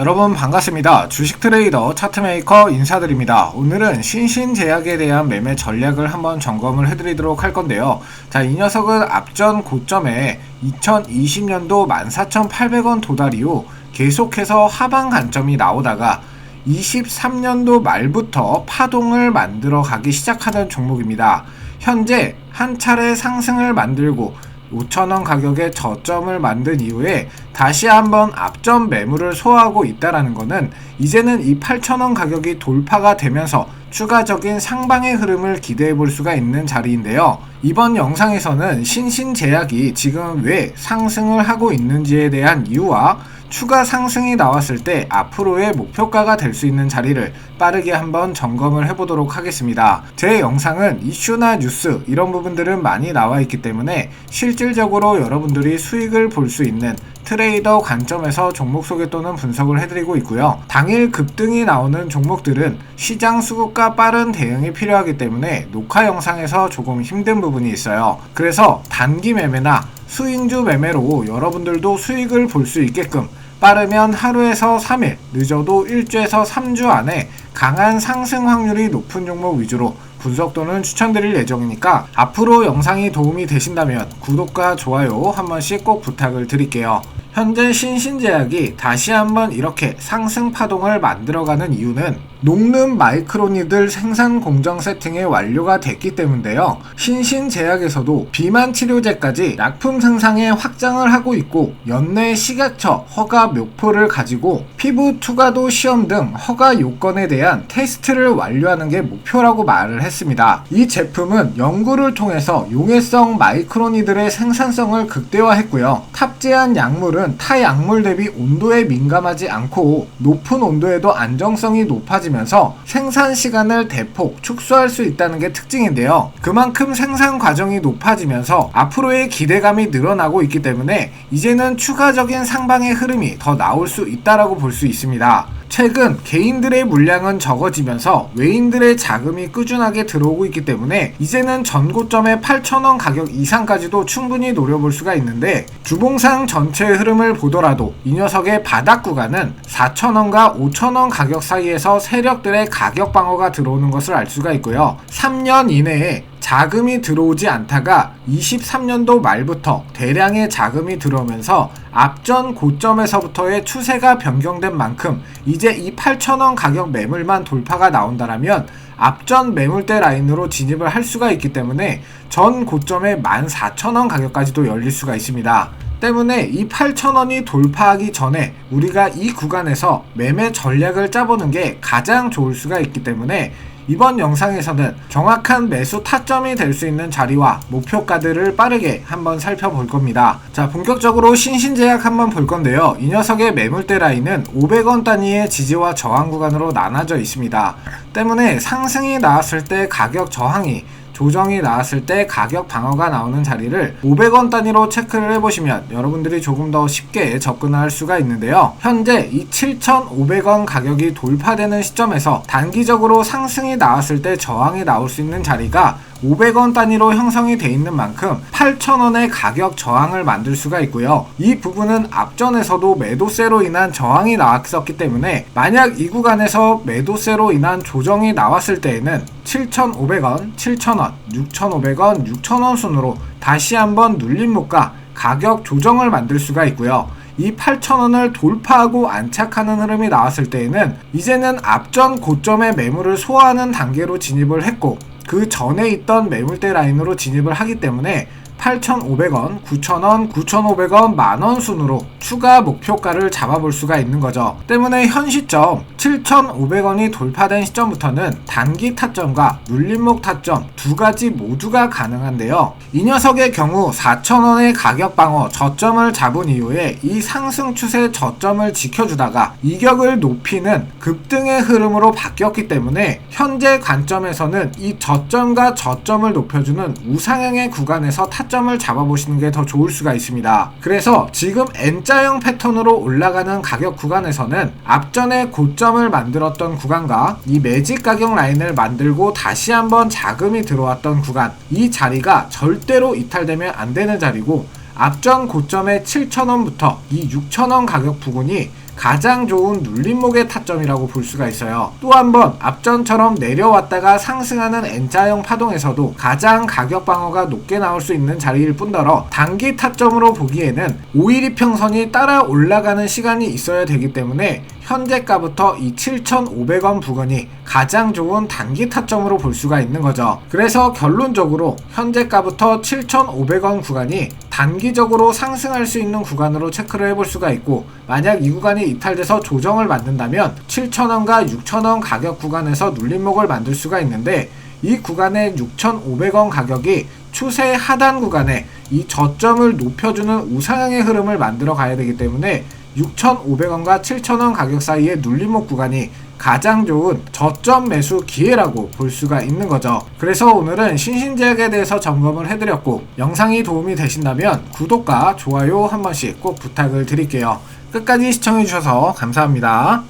여러분 반갑습니다. 주식 트레이더 차트메이커 인사드립니다. 오늘은 신신제약에 대한 매매 전략을 한번 점검을 해드리도록 할 건데요. 자, 이 녀석은 앞전 고점에 2020년도 14,800원 도달 이후 계속해서 하방 관점이 나오다가 23년도 말부터 파동을 만들어 가기 시작하는 종목입니다. 현재 한 차례 상승을 만들고 5천원 가격의 저점을 만든 이후에 다시 한번 앞전 매물을 소화하고 있다라는 것은 이제는 이 8천원 가격이 돌파가 되면서 추가적인 상방의 흐름을 기대해 볼 수가 있는 자리인데요. 이번 영상에서는 신신제약이 지금 왜 상승을 하고 있는지에 대한 이유와 추가 상승이 나왔을 때 앞으로의 목표가가 될 수 있는 자리를 빠르게 한번 점검을 해보도록 하겠습니다. 제 영상은 이슈나 뉴스 이런 부분들은 많이 나와 있기 때문에 실질적으로 여러분들이 수익을 볼 수 있는 트레이더 관점에서 종목 소개 또는 분석을 해드리고 있고요. 당일 급등이 나오는 종목들은 시장 수급과 빠른 대응이 필요하기 때문에 녹화 영상에서 조금 힘든 부분이 있어요. 그래서 단기 매매나 수익주 매매로 여러분들도 수익을 볼 수 있게끔 빠르면 하루에서 3일, 늦어도 1주에서 3주 안에 강한 상승 확률이 높은 종목 위주로 분석 또는 추천드릴 예정이니까 앞으로 영상이 도움이 되신다면 구독과 좋아요 한 번씩 꼭 부탁을 드릴게요. 현재 신신제약이 다시 한번 이렇게 상승 파동을 만들어가는 이유는 녹는 마이크로니들 생산 공정 세팅이 완료가 됐기 때문인데요. 신신제약에서도 비만 치료제까지 약품 생산에 확장을 하고 있고 연내 식약처 허가 묘포를 가지고 피부 투과도 시험 등 허가 요건에 대한 테스트를 완료하는 게 목표라고 말을 했습니다. 이 제품은 연구를 통해서 용해성 마이크로니들의 생산성을 극대화했고요. 탑재한 약물은 타 약물 대비 온도에 민감하지 않고 높은 온도에도 안정성이 높아지 면서 생산 시간을 대폭 축소할 수 있다는 게 특징인데요. 그만큼 생산 과정이 높아지면서 앞으로의 기대감이 늘어나고 있기 때문에 이제는 추가적인 상방의 흐름이 더 나올 수 있다라고 볼 수 있습니다. 최근 개인들의 물량은 적어지면서 외인들의 자금이 꾸준하게 들어오고 있기 때문에 이제는 전고점의 8,000원 가격 이상까지도 충분히 노려볼 수가 있는데 주봉상 전체의 흐름을 보더라도 이 녀석의 바닥 구간은 4,000원과 5,000원 가격 사이에서 세력들의 가격 방어가 들어오는 것을 알 수가 있고요. 3년 이내에 자금이 들어오지 않다가 23년도 말부터 대량의 자금이 들어오면서 앞전 고점에서부터의 추세가 변경된 만큼 이제 이 8,000원 가격 매물만 돌파가 나온다라면 앞전 매물대 라인으로 진입을 할 수가 있기 때문에 전 고점의 14,000원 가격까지도 열릴 수가 있습니다. 때문에 이 8,000원이 돌파하기 전에 우리가 이 구간에서 매매 전략을 짜보는 게 가장 좋을 수가 있기 때문에 이번 영상에서는 정확한 매수 타점이 될 수 있는 자리와 목표가들을 빠르게 한번 살펴볼 겁니다. 자, 본격적으로 신신제약 한번 볼 건데요. 이 녀석의 매물대 라인은 500원 단위의 지지와 저항 구간으로 나눠져 있습니다. 때문에 상승이 나왔을 때 가격 저항이 조정이 나왔을 때 가격 방어가 나오는 자리를 500원 단위로 체크를 해보시면 여러분들이 조금 더 쉽게 접근할 수가 있는데요. 현재 이 7,500원 가격이 돌파되는 시점에서 단기적으로 상승이 나왔을 때 저항이 나올 수 있는 자리가 500원 단위로 형성이 돼 있는 만큼 8,000원의 가격 저항을 만들 수가 있고요. 이 부분은 앞전에서도 매도세로 인한 저항이 나왔었기 때문에 만약 이 구간에서 매도세로 인한 조정이 나왔을 때에는 7,500원, 7,000원, 6,500원, 6,000원 순으로 다시 한번 눌림 목가 가격 조정을 만들 수가 있고요. 이 8,000원을 돌파하고 안착하는 흐름이 나왔을 때에는 이제는 앞전 고점의 매물을 소화하는 단계로 진입을 했고 그 전에 있던 매물대 라인으로 진입을 하기 때문에 8,500원, 9,000원, 9,500원, 만원 순으로 추가 목표가를 잡아볼 수가 있는 거죠. 때문에 현 시점 7,500원이 돌파된 시점부터는 단기 타점과 눌림목 타점 두 가지 모두가 가능한데요. 이 녀석의 경우 4,000원의 가격 방어 저점을 잡은 이후에 이 상승 추세 저점을 지켜주다가 이격을 높이는 급등의 흐름으로 바뀌었기 때문에 현재 관점에서는 이 저점과 저점을 높여주는 우상향의 구간에서 타 타점을 잡아보시는 게 더 좋을 수가 있습니다. 그래서 지금 N자형 패턴으로 올라가는 가격 구간에서는 앞전에 고점을 만들었던 구간과 이 매직 가격 라인을 만들고 다시 한번 자금이 들어왔던 구간 이 자리가 절대로 이탈되면 안 되는 자리고 앞전 고점의 7,000원부터 이 6,000원 가격 부근이 가장 좋은 눌림목의 타점이라고 볼 수가 있어요. 또 한 번 앞전처럼 내려왔다가 상승하는 N자형 파동에서도 가장 가격 방어가 높게 나올 수 있는 자리일 뿐더러 단기 타점으로 보기에는 5일 이평선이 따라 올라가는 시간이 있어야 되기 때문에 현재가부터 이 7,500원 부근이 가장 좋은 단기 타점으로 볼 수가 있는 거죠. 그래서 결론적으로 현재가부터 7,500원 구간이 단기적으로 상승할 수 있는 구간으로 체크를 해볼 수가 있고 만약 이 구간이 이탈돼서 조정을 만든다면 7,000원과 6,000원 가격 구간에서 눌림목을 만들 수가 있는데 이 구간의 6,500원 가격이 추세 하단 구간에 이 저점을 높여주는 우상향의 흐름을 만들어 가야 되기 때문에 6,500원과 7,000원 가격 사이의 눌림목 구간이 가장 좋은 저점 매수 기회라고 볼 수가 있는 거죠. 그래서 오늘은 신신제약에 대해서 점검을 해드렸고 영상이 도움이 되신다면 구독과 좋아요 한 번씩 꼭 부탁을 드릴게요. 끝까지 시청해주셔서 감사합니다.